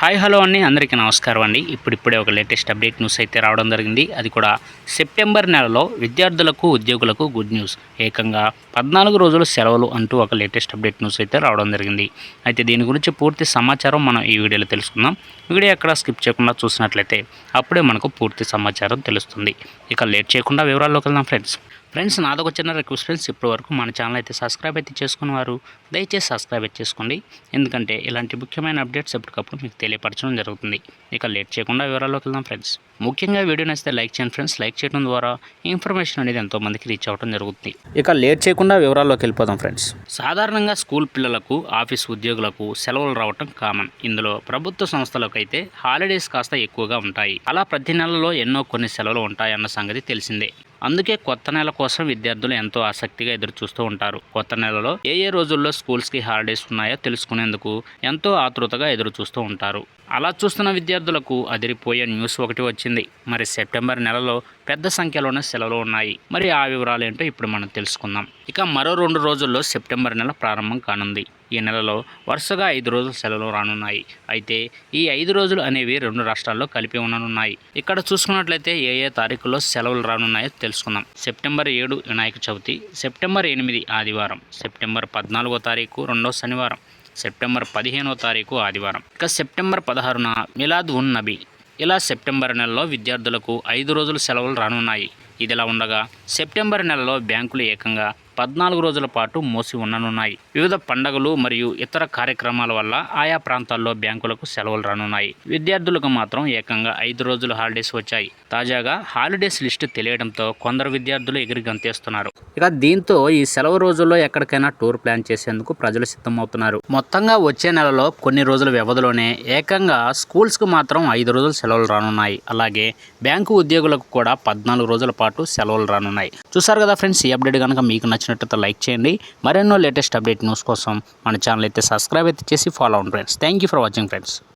Hi hello అండి. అందరికీ నమస్కారం అండి. ఇప్పుడిప్పుడే ఒక లేటెస్ట్ అప్డేట్ న్యూస్ అయితే రావడం జరిగింది. అది కూడా సెప్టెంబర్ నెలలో విద్యార్థులకు ఉద్యోగులకు గుడ్ న్యూస్. ఏకంగా పద్నాలుగు రోజులు సెలవులు అంటూ ఒక లేటెస్ట్ అప్డేట్ న్యూస్ అయితే రావడం జరిగింది. అయితే దీని గురించి పూర్తి సమాచారం మనం ఈ వీడియోలో తెలుసుకుందాం. వీడియో ఎక్కడ స్కిప్ చేయకుండా చూసినట్లయితే అప్పుడే మనకు పూర్తి సమాచారం తెలుస్తుంది. ఇక లేట్ చేయకుండా వివరాల్లోకి వెళ్దాం ఫ్రెండ్స్. ఫ్రెండ్స్ నాదొక చిన్న రిక్వెస్ట్ ఫ్రెండ్స్. ఇప్పటి వరకు మన ఛానల్ అయితే సబ్స్క్రైబ్ అయితే చేసుకున్న వారు దయచేసి సబ్స్క్రైబ్ అయితే చేసుకోండి. ఎందుకంటే ఇలాంటి ముఖ్యమైన అప్డేట్స్ ఎప్పటికప్పుడు మీకు తెలియపరచడం జరుగుతుంది. ఇక లేట్ చేయకుండా వివరాల్లోకి వెళ్దాం ఫ్రెండ్స్. ముఖ్యంగా వీడియో నచ్చితే లైక్ చేయండి ఫ్రెండ్స్. లైక్ చేయడం ద్వారా ఇన్ఫర్మేషన్ అనేది ఎంతో మందికి రీచ్ అవ్వడం జరుగుతుంది. ఇక లేట్ చేయకుండా వివరాల్లోకి వెళ్ళిపోదాం ఫ్రెండ్స్. సాధారణంగా స్కూల్ పిల్లలకు ఆఫీస్ ఉద్యోగులకు సెలవులు రావటం కామన్. ఇందులో ప్రభుత్వ సంస్థలకు అయితే హాలిడేస్ కాస్త ఎక్కువగా ఉంటాయి. అలా ప్రతి నెలలో ఎన్నో కొన్ని సెలవులు ఉంటాయన్న సంగతి తెలిసిందే. అందుకే కొత్త నెల కోసం విద్యార్థులు ఎంతో ఆసక్తిగా ఎదురు చూస్తూ ఉంటారు. కొత్త నెలలో ఏ ఏ రోజుల్లో స్కూల్స్కి హాలిడేస్ ఉన్నాయో తెలుసుకునేందుకు ఎంతో ఆతృతగా ఎదురు చూస్తూ ఉంటారు. అలా చూస్తున్న విద్యార్థులకు అదిరిపోయే న్యూస్ ఒకటి వచ్చింది. మరి సెప్టెంబర్ నెలలో పెద్ద సంఖ్యలోనే సెలవులు ఉన్నాయి. మరి ఆ వివరాలు ఏంటో ఇప్పుడు మనం తెలుసుకుందాం. ఇక మరో రెండు రోజుల్లో సెప్టెంబర్ నెల ప్రారంభం కానుంది. ఈ నెలలో వరుసగా ఐదు రోజులు సెలవులు రానున్నాయి. అయితే ఈ ఐదు రోజులు అనేవి రెండు రాష్ట్రాల్లో కలిపి ఉండనున్నాయి. ఇక్కడ చూసుకున్నట్లయితే ఏ ఏ తారీఖుల్లో సెలవులు రానున్నాయో తెలుసుకుందాం. సెప్టెంబర్ ఏడు వినాయక చవితి సెప్టెంబర్ ఎనిమిది ఆదివారం సెప్టెంబర్ పద్నాలుగో తారీఖు రెండో శనివారం సెప్టెంబర్ పదిహేనో తారీఖు ఆదివారం. ఇక సెప్టెంబర్ పదహారున మిలాద్ ఉన్ నబీ. ఇలా సెప్టెంబర్ నెలలో విద్యార్థులకు ఐదు రోజులు సెలవులు రానున్నాయి. ఇదిలా ఉండగా సెప్టెంబర్ నెలలో బ్యాంకులు ఏకంగా పద్నాలుగు రోజుల పాటు మూసి ఉండనున్నాయి. వివిధ పండగలు మరియు ఇతర కార్యక్రమాల వల్ల ఆయా ప్రాంతాల్లో బ్యాంకులకు సెలవులు రానున్నాయి. విద్యార్థులకు మాత్రం ఏకంగా ఐదు రోజులు హాలిడేస్ వచ్చాయి. తాజాగా హాలిడేస్ లిస్టు తెలియడంతో కొందరు విద్యార్థులు ఎగిరి గంతేస్తున్నారు. ఇక దీంతో ఈ సెలవు రోజుల్లో ఎక్కడికైనా టూర్ ప్లాన్ చేసేందుకు ప్రజలు సిద్ధమవుతున్నారు. మొత్తంగా వచ్చే నెలలో కొన్ని రోజుల వ్యవధిలోనే ఏకంగా స్కూల్స్కు మాత్రం ఐదు రోజులు సెలవులు రానున్నాయి. అలాగే బ్యాంకు ఉద్యోగులకు కూడా పద్నాలుగు రోజుల పాటు సెలవులు రానున్నాయి. చూసారు కదా ఫ్రెండ్స్ ఈ అప్డేట్ కనుక మీకు నచ్చినట్లయితే లైక్ చేయండి. మరెన్నో లేటెస్ట్ అప్డేట్ న్యూస్ కోసం మన ఛానల్ అయితే సబ్స్క్రైబ్ అయితే చేసి ఫాలో అవ్వండి friends thank you for watching friends